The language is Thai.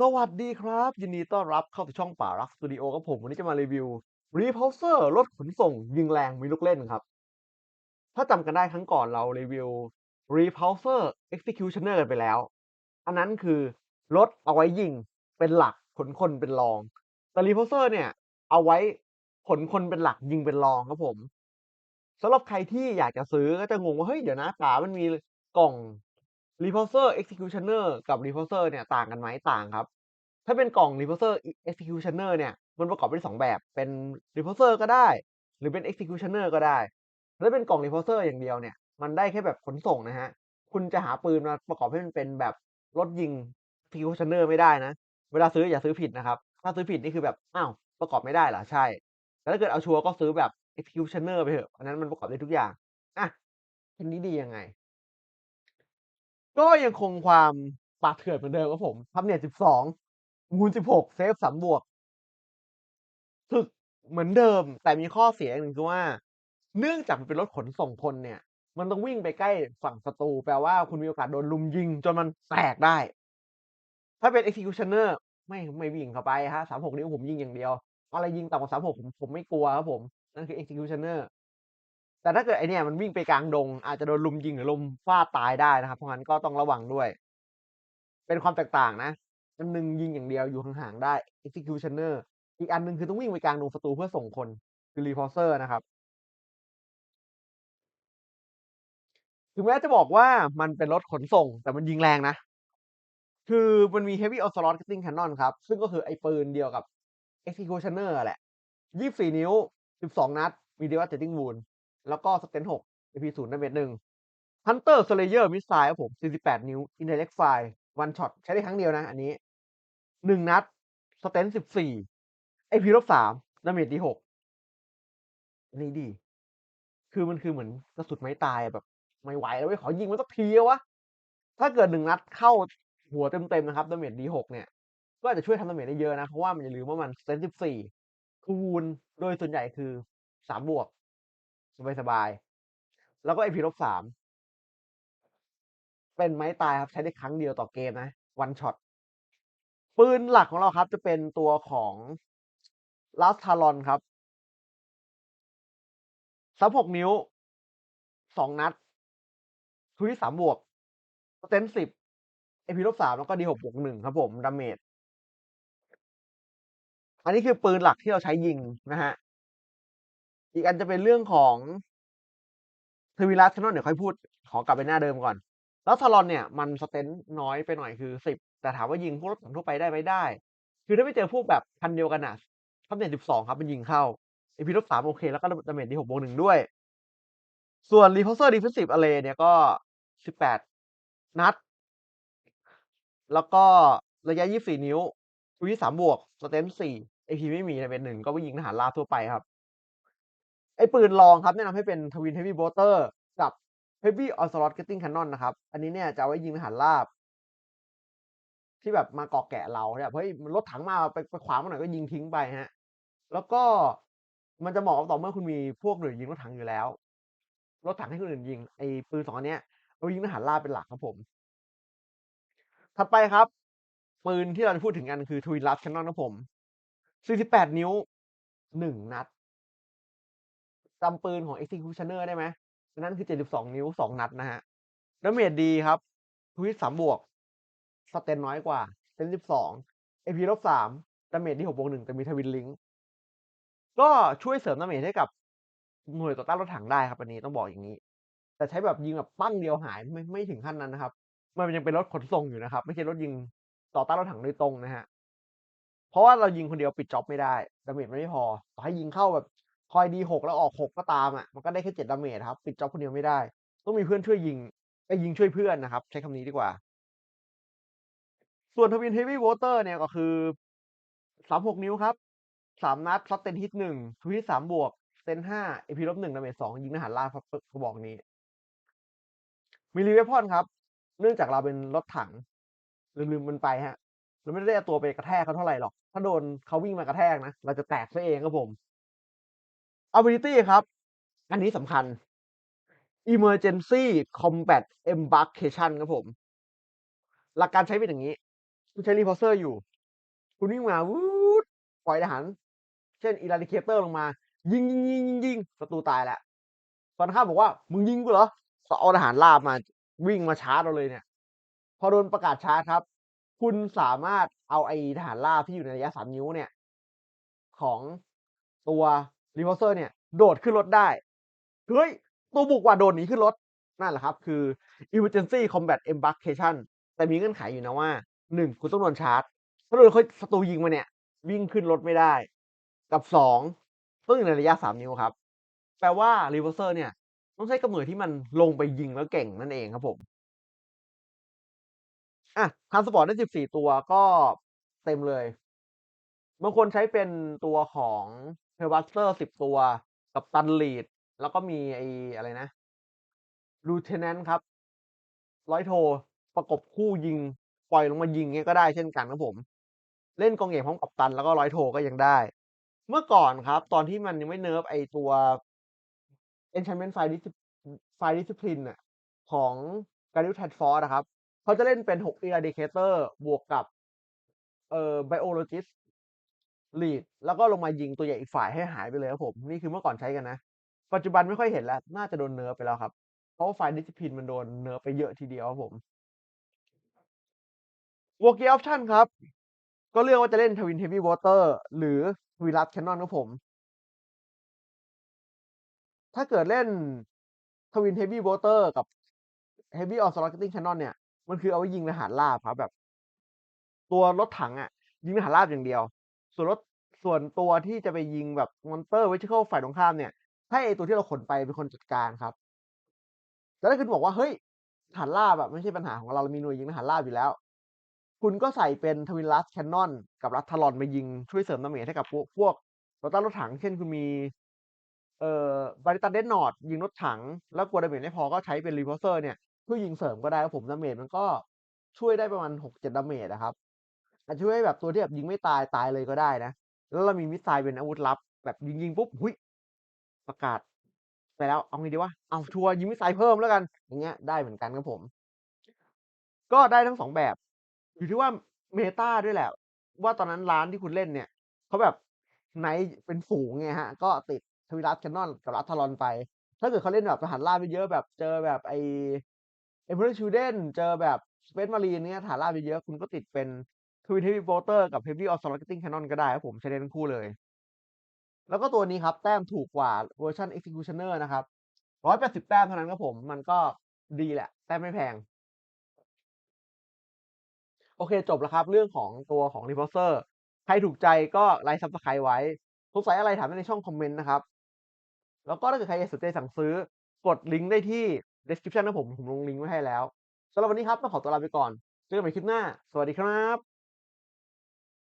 สวัสดีครับ ยินดีต้อนรับเข้าสู่ช่องป่ารักสตูดิโอครับผม วันนี้จะมารีวิว Repulsor รถขนส่งยิงแรงมีลูกเล่นครับ ถ้าจำกันได้ครั้งก่อนเรารีวิว Repulsor Executioner กันไปแล้ว อันนั้นคือรถเอาไว้ยิงเป็นหลักขนคนเป็นรอง แต่ Repulsor เนี่ย เอาไว้ขนคนเป็นหลักยิงเป็นรองครับผมสำหรับใครที่อยากจะซื้อก็จะงงว่าเฮ้ยเดี๋ยวนะป๋ามันมีกล่อง Repulsor Executioner กับ Repulsor เนี่ยต่างกันไหมต่างครับ ถ้าเป็นกล่อง Repulsor Executioner เนี่ยมันประกอบเป็นสองแบบเป็น Repulsor ก็ได้ หรือเป็น Executioner ก็ได้ถ้าเป็นกล่อง Repulsor อย่างเดียวเนี่ยมันได้แค่แบบขนส่งนะฮะ คุณจะหาปืนมาประกอบให้มันเป็นแบบรถยิง Executioner ไม่ได้นะ เวลาซื้ออย่าซื้อผิดนะครับ ถ้าซื้อผิดนี่คือแบบอ้าวประกอบไม่ได้เหรอใช่แต่ถ้าเกิดเอาชัวร์ก็ซื้อแบบ Executioner ไปเถอะอันนั้นมันประกอบได้ทุกอย่างอะคันนี้ดียังไง ก็ยังคงความปาดเถื่อนเหมือนเดิมครับผมทับเน็ต12มูล16เซฟ3บวกถึกเหมือนเดิม แต่มีข้อเสียอย่างหนึ่งคือว่า เนื่องจากมันเป็นรถขนส่งคนเนี่ย มันต้องวิ่งไปใกล้ฝั่งศัตรูแปลว่าคุณมีโอกาสโดนลุมยิง จนมันแตกได้ ถ้าเป็น executioner ไม่ไม่วิ่งเข้าไปฮะ36นิ้วผมยิงอย่างเดียว อะไรยิงต่ำกว่า36ผมผมไม่กลัวครับผม นั่นคือ executioner แต่ถ้าเกิดไอเนี่ยมันวิ่งไปกลางดง อาจจะโดนลุมยิงหรือลมฟาดตายได้นะครับ เพราะงั้นก็ต้องระวังด้วย เป็นความแตกต่างนะอันหนึงยิงอย่างเดียวอยู่ห่างๆได้ executioner อีกอันหนึงคือต้องวิ่งไปกลางดงศัตรูเพื่อส่งคนคือ repulsor นะครับถึงแม้จะบอกว่ามันเป็นรถขนส่ง แต่มันยิงแรงนะ คือมันมี heavy onslaught gatling cannon ครับ ซึ่งก็คือไอ้ปืนเดียวกับ executioner แหละ 24 นิ้ว 12 นัด มี devastating wound แล้วก็ stand 6 AP 0 damage 1 Hunter Slayer Missile ครับผม 48 นิ้ว indirect fire one shot ใช้ได้ครั้งเดียวนะ อันนี้ 1 นัด stand 14 AP ลบ3 damage ดี6อันนี้ดี คือมันคือเหมือนกระสุนไม้ตายแบบ ไม่ไหวแล้วเว้ยขอยิงมันสักทีวะ ถ้าเกิด1นัดเข้าหัวเต็มๆนะครับ damage ดี6เนี่ย ก็อาจจะช่วยทำ damage ได้เยอะนะ เพราะว่ามันอย่าลืมว่ามัน stand 14คูณโดยส่วนใหญ่คือ 3 บวก สบายๆแล้วก็ AP ลบ3เป็นไม้ตายครับใช้ได้ครั้งเดียวต่อเกมนะ one shot ปืนหลักของเราครับ จะเป็นตัวของ Last Talon ครับ36นิ้ว2นัดทุย3บวก stand 10 AP ลบ3แล้วก็ D6 บวก1ครับผม damage อันนี้คือปืนหลักที่เราใช้ยิงนะฮะ อีกอันจะเป็นเรื่องของทวิลัส Cannon เดี๋ยวค่อยพูด ขอกลับไปหน้าเดิมก่อน แล้วทารอนเนี่ย มันสเตนน้อยไปหน่อยคือ10แต่ถามว่ายิงพวกรถถังทั่วไปได้ไหมได้ คือถ้าไม่เจอพวกแบบคันเดียวกันน่ะทับเน็ต12ครับมันยิงเข้า AP ลบ3โอเค แล้วก็ดาเมจดี6บวก1ด้วย ส่วน Repulsor Defensive Array เนี่ยก็18นัด แล้วก็ระยะ24นิ้วทุย3บวก stand 4 AP ไม่มี damage 1ก็ไปยิงทหารราทั่วไปครับ ไอ้ปืนรองครับแนะนำให้เป็น Twin Heavy Bolter กับ Heavy Onslaught Gatling Cannon นะครับ อันนี้เนี่ยจะเอาไว้ยิงทหารราบ ที่แบบมาเกาะแกะเราเนี่ยเฮ้ยรถถังมาไปไปขวางมันหน่อยก็ยิงทิ้งไปฮะ แล้วก็มันจะเหมาะต่อเมื่อคุณมีพวกหน่วยยิงรถถังอยู่แล้ว รถถังให้คนอื่นยิงไอ้ปืนสองอันเนี้ยเอายิงทหารราบเป็นหลักครับผม ถัดไปครับ ปืนที่เราจะพูดถึงกันคือ Twin Last Cannon ครับผม48นิ้ว1นัด จำปืนของ Executioner ได้ไหมนนั้นคือ 72 นิ้ว 2 นัดนะฮะดาเมจดีครับทวิต3บวก สเตนน้อยกว่าสเตน12 AP ลบ3ดาเมจที่6บวก1แต่มีทวินลิงก์ก็ช่วยเสริมดาเมจให้กับหน่วยต่อต้านรถถังได้ครับอันนี้ต้องบอกอย่างนี้ แต่ใช้แบบยิงแบบปั้งเดียวหายไม่ไม่ถึงขั้นนั้นนะครับ มันยังเป็นรถขนส่งอยู่นะครับ ไม่ใช่รถยิงต่อต้านรถถังโดยตรงนะฮะเพราะว่าเรายิงคนเดียวปิดจ็อบไม่ได้ดาเมจไม่พอ ต่อให้ยิงเข้าแบบ คอยดีหกแล้วออกหกก็ตามอะมันก็ได้แค่เจ็ดดาเมจครับปิดจ็อบคนเดียวไม่ได้ ต้องมีเพื่อนช่วยยิงไปยิงช่วยเพื่อนนะครับ ใช้คำนี้ดีกว่า ส่วนทวินเฮฟวี่วอเตอร์เนี่ยก็คือสามหกนิ้วครับสามนัดซัดเต็นฮิตหนึ่งทวิตสามบวกเต็นห้าเอพีลบหนึ่งดาเมจสองยิงทหารล่าครับกระบอกนี้มีรีเวพอนครับ เนื่องจากเราเป็นรถถัง ลืมๆมันไปฮะเราไม่ได้เอาตัวไปกระแทกเขาเท่าไหร่หรอก ถ้าโดนเขาวิ่งมากระแทกนะ เราจะแตกซะเองครับผม ability ครับ อันนี้สำคัญ emergency combat embarkation ครับผม หลักการใช้เป็นอย่างนี้ คุณใช้ repulsor อยู่ คุณวิ่งมาวูดปล่อยทหาร เช่น eradicator ลงมา ยิงๆๆๆๆศัตรูตายแล้วฝั่งตรงข้าบอกว่า"มึงยิงกูเหรอ?"ก็เอาทหารราบมา วิ่งมาชาร์จเราเลยเนี่ย พอโดนประกาศชาร์จครับ คุณสามารถเอาไอ้ทหารราบที่อยู่ในระยะ3นิ้วเนี่ย ของตัว repulsor เนี่ยโดดขึ้นรถได้เฮ้ยตัวบุกว่ะโดดหนีขึ้นรถนั่นแหละครับ คือ emergency combat embarkation แต่มีเงื่อนไขอยู่นะว่า1คุณต้องโดนชาร์จถ้าโดนเขาศัตรูยิงมาเนี่ย วิ่งขึ้นรถไม่ได้ กับ2ต้องอยู่ในระยะ3นิ้วครับ แปลว่า repulsor เนี่ย ต้องใช้กำเนิดที่มันลงไปยิงแล้วเก่งนั่นเองครับผมอะ transport ได้14ตัวก็เต็มเลยบางคนใช้เป็นตัวของ hellbuster 10ตัว กัปตัน lead แล้วก็มีไอ้อะไรนะ lieutenant ครับ ร้อยโท ประกบคู่ยิง ปล่อยลงมายิงเงี้ยก็ได้เช่นกันครับผม เล่นกองเอกพร้อมกัปตันแล้วก็ร้อยโทก็ยังได้ เมื่อก่อนครับ ตอนที่มันยังไม่เนิร์ฟไอตัว enchantment fire discip fire discipline น่ะของ Garrus Tadford อะครับ เขาจะเล่นเป็น 6 eradicator บวกกับเอ่อ biologist lead แล้วก็ลงมายิงตัวใหญ่อีกฝ่ายให้หายไปเลยครับผม นี่คือเมื่อก่อนใช้กันนะ ปัจจุบันไม่ค่อยเห็นแล้ว น่าจะโดนเนิร์ฟไปแล้วครับ เพราะว่า fire discipline มันโดนเนิร์ฟไปเยอะทีเดียวครับผม war gear option ครับ ก็เลือกว่าจะเล่น twin heavy water หรือ twin last cannon ครับผม ถ้าเกิดเล่น twin heavy water กับ heavy onslaught rocket cannon เนี่ย มันคือเอาไว้ยิงทหารราบครับแบบ ตัวรถถังอะยิงทหารราบอย่างเดียว ส่วนรถส่วนตัวที่จะไปยิงแบบ monster vertical ฝ่ายตรงข้ามเนี่ย ให้ไอตัวที่เราขนไปเป็นคนจัดการครับแต่ถ้าคุณบอกว่าเฮ้ยทหารราบอะไม่ใช่ปัญหาของเราเรามีหน่วยยิงทหารราบอยู่แล้ว คุณก็ใส่เป็น twin last cannon กับ Rathalon มายิงช่วยเสริม damage ให้กับพวกพวกต่อต้านรถถังเช่นคุณมีเอ่อ Baritan Dreadnought ยิงรถถัง แล้วกลัว damage ไม่พอก็ใช้เป็น repulsor เนี่ยช่วยยิงเสริมก็ได้ครับผม damage มันก็ช่วยได้ประมาณ6-7 damage อะครับ อาจจะช่วยแบบตัวที่แบบยิงไม่ตายตายเลยก็ได้นะ แล้วเรามี missile เป็นอาวุธลับ แบบยิงๆปุ๊บอุ๊ยประกาศ ไปแล้วเอาไงดีวะอ้าวชัวร์ยิง missile เพิ่มแล้วกัน อย่างเงี้ยได้เหมือนกันครับผม ก็ได้ทั้ง2แบบ อยู่ที่ว่าเมตาด้วยแหละ ว่าตอนนั้นร้านที่คุณเล่นเนี่ยเขาแบบ Knight เป็นฝูงไงครับก็ติด twin last cannon กับ Rathalon ไป ถ้าเกิดเขาเล่นแบบทหารราบเยอะแบบเจอแบบไอ้ Emperor Children เจอแบบ Space Marine เนี่ยทหารราบเยอะคุณก็ติดเป็น twin heavy water กับ heavy onslaught rocket cannon ก็ได้ครับผมใช้ได้ทั้งคู่เลย แล้วก็ตัวนี้ครับ แต้มถูกกว่าเวอร์ชัน Executioner นะครับ180แต้มเท่านั้นครับผม มันก็ดีแหละ แต้มไม่แพง โอเคจบแล้วครับ เรื่องของตัวของ repulsor ใครถูกใจก็ไลก์ Subscribe ไว้สงสัยอะไรถามได้ในช่องคอมเมนต์นะครับ แล้วก็ถ้าเกิดใครสนใจสั่งซื้อกดลิงก์ได้ที่ description ครับผม ผมลงลิงก์ไว้ให้แล้วสำหรับวันนี้ครับต้องขอตัวลาไปก่อน เจอกันใหม่คลิปหน้า สวัสดีครับ